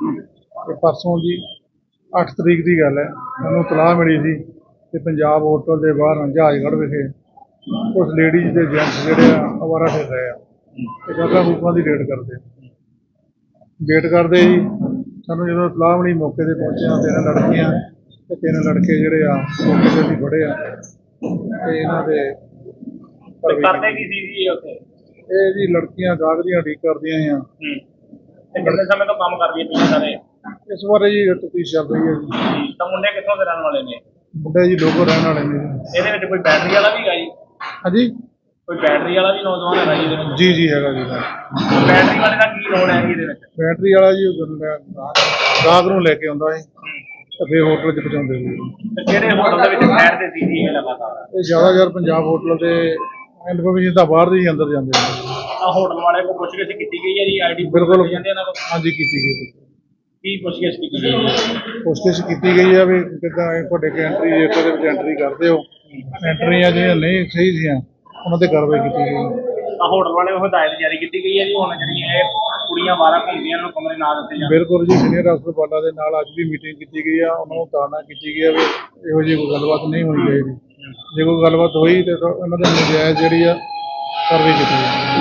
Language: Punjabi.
ਤੇ ਪਰਸੋਂ ਜੀ 8 ਤਰੀਕ ਦੀ ਗੱਲ ਹੈ। ਮੈਨੂੰ ਤਲਾਹ ਮਿਲੀ ਸੀ ਕਿ ਪੰਜਾਬ ਹੋਟਲ ਦੇ ਬਾਹਰ ਜਹਾਜ਼ਗੜ੍ਹ ਵਿਖੇ ਕੁਝ ਲੇਡੀਜ਼ ਤੇ ਜੈਂਟਸ ਜਿਹੜੇ ਆ ਅਵਾਰਾ ਫਿਰ ਰਹੇ ਆ। ਤੇ ਗਾਹਕਾਂ ਗੂਕਾਂ ਦੀ ਰੇਡ ਕਰਦੇ ਵੇਟ ਕਰਦੇ ਜੀ ਸਾਨੂੰ ਜਦੋਂ ਤਲਾਹ ਮਿਲੀ ਮੌਕੇ ਤੇ ਪਹੁੰਚਿਆ ਤਿੰਨ ਲੜਕੀਆਂ ਤੇ ਤਿੰਨ ਲੜਕੇ ਜਿਹੜੇ ਆ ਮੌਕੇ ਤੇ ਅਸੀਂ ਫੜੇ ਆ। ਤੇ ਇਹਨਾਂ ਦੇ ਕਰਦੇ ਕੀ ਸੀ ਜੀ ਉੱਥੇ? ਇਹ ਜੀ ਲੜਕੀਆਂ ਦੀਆਂ ਠੀਕ ਕਰਦੀਆਂ ਆ। ਤੇ ਕਿੰਨੇ ਸਮੇਂ ਤੋਂ ਕੰਮ ਕਰਦੀਆਂ ਪਈਆਂ ਸਾਰੇ? ਇਸ ਬਾਰੇ ਜੀ ਤਫਤੀਸ਼ ਚੱਲ ਰਹੀ ਹੈ ਜੀ। ਤਾਂ ਮੁੰਡੇ ਕਿੱਥੋਂ ਦੇ ਰਹਿਣ ਵਾਲੇ ਨੇ? ਮੁੰਡੇ ਜੀ ਲੋਕੋ ਰਹਿਣ ਵਾਲੇ ਨੇ ਜੀ। ਇਹਦੇ ਵਿੱਚ ਕੋਈ ਬੈਟਰੀ ਵਾਲਾ ਵੀ ਹੈਗਾ ਜੀ? ਹਾਂਜੀ? ਕੋਈ ਬੈਟਰੀ ਵਾਲਾ ਵੀ ਨੌਜਵਾਨ ਹੈਗਾ ਜੀ ਇਹਦੇ ਵਿੱਚ? ਜੀ ਜੀ ਹੈਗਾ ਜੀ ਬੈਟਰੀ ਵਾਲੇ ਦਾ ਕੀ ਰੋਲ ਹੈ ਜੀ ਇਹਦੇ ਵਿੱਚ? ਬੈਟਰੀ ਵਾਲਾ ਜੀ ਉਹ ਗੰਦਾ ਗਾਹਕ ਨੂੰ ਲੈ ਕੇ ਆਉਂਦਾ ਸੀ ਤੇ ਫਿਰ ਹੋਟਲ 'ਚ ਪਹੁੰਚਾਉਂਦੇ ਸੀ ਤੇ ਕਿਹੜੇ ਹੋਟਲ ਦੇ ਵਿੱਚ ਠਹਿਰਦੇ ਸੀ ਜੀ ਇਹ ਲਗਾਤਾਰ? ਇਹ ਜ਼ਿਆਦਾਤਰ ਪੰਜਾਬ ਹੋਟਲ ਦੇ ਇਨਫੋਰਮੇਸ਼ਨ ਤਾਂ ਬਾਹਰ ਦੀ ਹੀ ਅੰਦਰ ਜਾਂਦੇ ਨੇ। ਹੋਟਲ ਵਾਲੇ ਕੋ ਕੀਤੀ ਗਈ ਹੈ ਜੀ? ਆਈਡੀ ਬਿਲਕੁਲ। ਜਾਂਦੇ ਇਹਨਾਂ ਕੋਲ? ਹਾਂਜੀ ਕੀਤੀ ਗਈ ਕੀ ਪੁੱਛ ਗਿੱਛ ਕੀਤੀ ਗਈ ਹੈ? ਕੋਸ਼ਿਸ਼ ਕੀਤੀ ਗਈ ਆ ਵੀ ਕਿੱਦਾਂ ਇਹ ਤੁਹਾਡੇ ਕੇ ਐਂਟਰੀ ਜੇ ਇਹਦੇ ਵਿੱਚ ਐਂਟਰੀ ਕਰਦੇ ਹੋ। ਐਂਟਰੀਆਂ ਜਿਹੜੀਆਂ ਨਹੀਂ ਸਹੀ ਸੀਆਂ ਉਹਨਾਂ ਤੇ ਕਾਰਵਾਈ ਕੀਤੀ ਗਈ ਆ ਹੋਟਲ ਵਾਲੇ ਨੂੰ ਹਦਾਇਤ ਜਾਰੀ ਕੀਤੀ ਗਈ ਹੈ ਜੀ ਹੁਣ ਜਿਹੜੀਆਂ ਇਹ ਕੁੜੀਆਂ ਬਾਹਰ ਘੁੰਮਦੀਆਂ ਨੂੰ ਕਮਰੇ ਨਾ ਦਿੱਤੇ ਜਾਣ। ਬਿਲਕੁਲ ਜੀ ਸੀਨੀਅਰ ਅਫਸਰ ਬਾਲਾ ਦੇ ਨਾਲ ਅੱਜ ਵੀ ਮੀਟਿੰਗ ਕੀਤੀ ਗਈ ਆ ਉਹਨਾਂ ਨੂੰ ਤਾੜਨਾ ਕੀਤੀ ਗਈ ਆ ਵੀ ਇਹੋ ਜਿਹੀ ਕੋਈ ਗੱਲਬਾਤ ਨਹੀਂ ਹੋਣੀ ਚਾਹੀਦੀ। ਜੇ ਕੋਈ ਗੱਲਬਾਤ ਹੋਈ ਤੇ ਤਾਂ ਉਹਨਾਂ ਦੇ ਨਜਾਇਜ਼ ਜਿਹੜੀ ਆ ਕਾਰਵਾਈ ਕੀਤੀ ਜਾਵੇ